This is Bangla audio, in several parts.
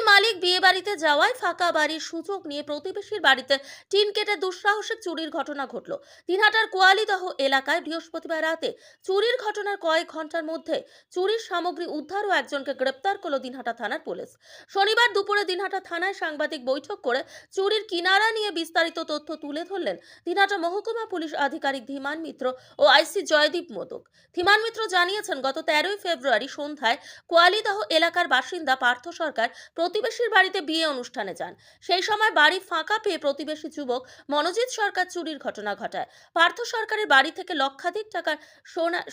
বাড়ির মালিক বিয়ে বাড়িতে যাওয়ায় ফাঁকা বাড়ির সুযোগ নিয়ে প্রতিবেশীর বাড়িতে টিন কেটে দুঃসাহসিক চুরির ঘটনা ঘটল। দিনহাটার কোয়ালিদহ এলাকায় বৃহস্পতিবার রাতে চুরির ঘটনার কয়েক ঘণ্টার মধ্যে চুরির সামগ্রী উদ্ধার ও একজনকে গ্রেপ্তার করল দিনহাটা থানার পুলিশ। শনিবার দুপুরে দিনহাটা থানায় সাংবাদিক বৈঠক করে চুরির কিনারা নিয়ে বিস্তারিত তথ্য তুলে ধরলেন দিনহাটা মহকুমা পুলিশ আধিকারিক ধীমান মিত্র ও আইসি জয়দীপ মোদক। ধীমান মিত্র জানিয়েছেন, গত তেরোই ফেব্রুয়ারি সন্ধ্যায় কোয়ালিদহ এলাকার বাসিন্দা পার্থ সরকার প্রতিবেশীর বাড়িতে বিয়ে অনুষ্ঠানে যান। সেই সময় বাড়ি ফাঁকা পেয়ে প্রতিবেশী যুবক মনোজিৎ সরকার চুরির ঘটনা ঘটায়। পার্থ সরকারের বাড়ি থেকে লক্ষাধিক টাকার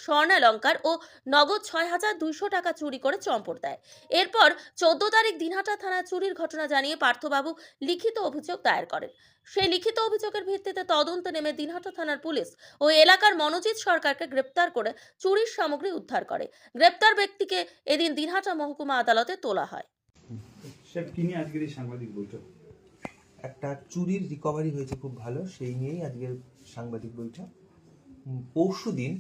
স্বর্ণালঙ্কার ও নগদ ছয় হাজার দুইশো টাকা চুরি করে চম্পট দেয়। এরপর চোদ্দ তারিখ দিনহাটা থানায় চুরির ঘটনা জানিয়ে পার্থবাবু লিখিত অভিযোগ দায়ের করেন। সেই লিখিত অভিযোগের ভিত্তিতে তদন্তে নেমে দিনহাটা থানার পুলিশ ও এলাকার মনোজিৎ সরকারকে গ্রেপ্তার করে চুরির সামগ্রী উদ্ধার করে। গ্রেপ্তার ব্যক্তিকে এদিন দিনহাটা মহকুমা আদালতে তোলা হয়। স্যার, কি নিয়ে আজকের এই সাংবাদিক বৈঠক? একটা চুরির রিকভারি হয়েছে খুব ভালো, সেই নিয়েই আজকের সাংবাদিক বৈঠক। পরশু দিন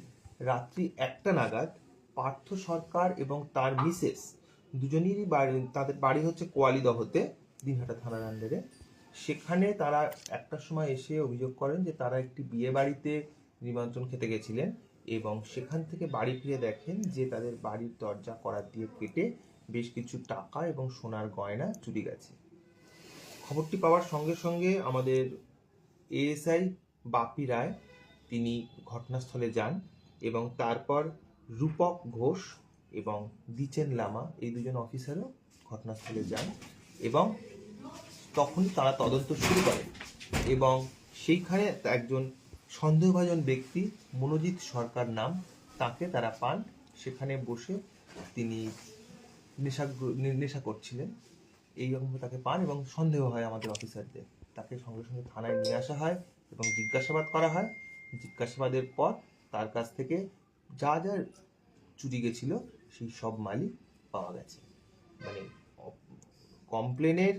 রাত্রি একটা নাগাদ পার্থ সরকার এবং তার মিসেস দুজনেরই বাড়ি, তাদের বাড়ি হচ্ছে কোয়ালিদহতে, দিনহাটা থানার আন্ডারে সেখানে তারা একটার সময় এসে অভিযোগ করেন যে তারা একটি বিয়ে বাড়িতে নিমন্ত্রণ খেতে গেছিলেন এবং সেখান থেকে বাড়ি ফিরে দেখেন যে তাদের বাড়ির দরজা করার দিয়ে কেটে বেশ কিছু টাকা এবং সোনার গয়না চুরি গেছে। খবরটি পাওয়ার সঙ্গে সঙ্গে আমাদের এএসআই বাপি রায়, তিনি ঘটনাস্থলে যান এবং তারপর রূপক ঘোষ এবং দিচেন লামা এই দুজন অফিসারও ঘটনাস্থলে যান এবং তখনই তারা তদন্ত শুরু করে এবং সেইখানে একজন সন্দেহভাজন ব্যক্তি মনোজিৎ সরকার নাম, তাকে তারা পান। সেখানে বসে তিনি নেশা নেশা করছিলেন। এইরকম তাকে পান এবং সন্দেহ হয় আমাদের অফিসারদের। তাকে সঙ্গে সঙ্গে থানায় নিয়ে আসা হয় এবং জিজ্ঞাসাবাদ করা হয়। জিজ্ঞাসাবাদের পর তার কাছ থেকে যা যা চুরি গেছিল, সেই সব মালই পাওয়া গেছে। মানে কমপ্লেনের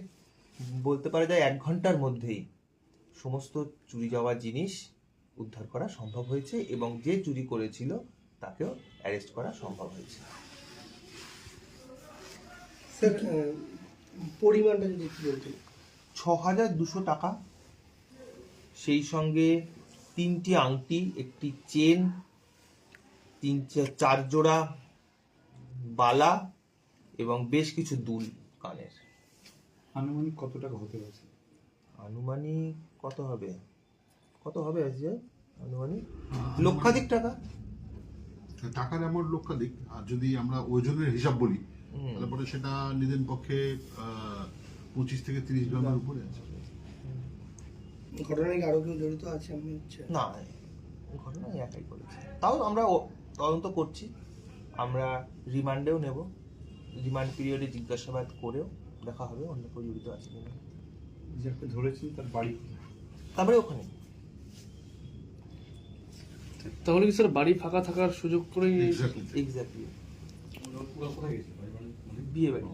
বলতে পারা যায় এক ঘণ্টার মধ্যেই সমস্ত চুরি যাওয়া জিনিস উদ্ধার করা সম্ভব হয়েছে এবং যে চুরি করেছিল তাকেও অ্যারেস্ট করা সম্ভব হয়েছে। স্যার পরিমাণটা যদি একটু বলতেন। ছ হাজার দুশো টাকা। সেই সঙ্গে তিনটি আংটি একটি চেন তিন চার জোড়া বালা এবং বেশ কিছু দুল কানের। আনুমানিক কত টাকা হতে পারছে আনুমানিক কত হবে? কত হবে আজকে আনুমানিক? লক্ষাধিক টাকা। টাকার অ্যামাউন্ট লক্ষাধিক। আর যদি আমরা ওজনের হিসাব বলি হুম। তাহলে সেটা নিদেন পক্ষে পঁচিশ থেকে তিরিশ গ্রামের উপরে আছে। ঘটনায় আরও কেউ জড়িত আছে আপনি হচ্ছে? না ঘটনা একাই করেছে। তাও আমরা তদন্ত করছি। আমরা রিমান্ডেও নেব। রিমান্ড পিরিয়ডে জিজ্ঞাসাবাদ করেও দেখা হবে অন্য কেউ জড়িত আছে কিনা। যাকে ধরেছেন তার বাড়ি তারপরে ওখানে। তাহলে কি স্যার বাড়ি ফাঁকা থাকার সুযোগ করেই এক্স্যাক্টলি এক্স্যাক্টলি বিয়ে বাড়ি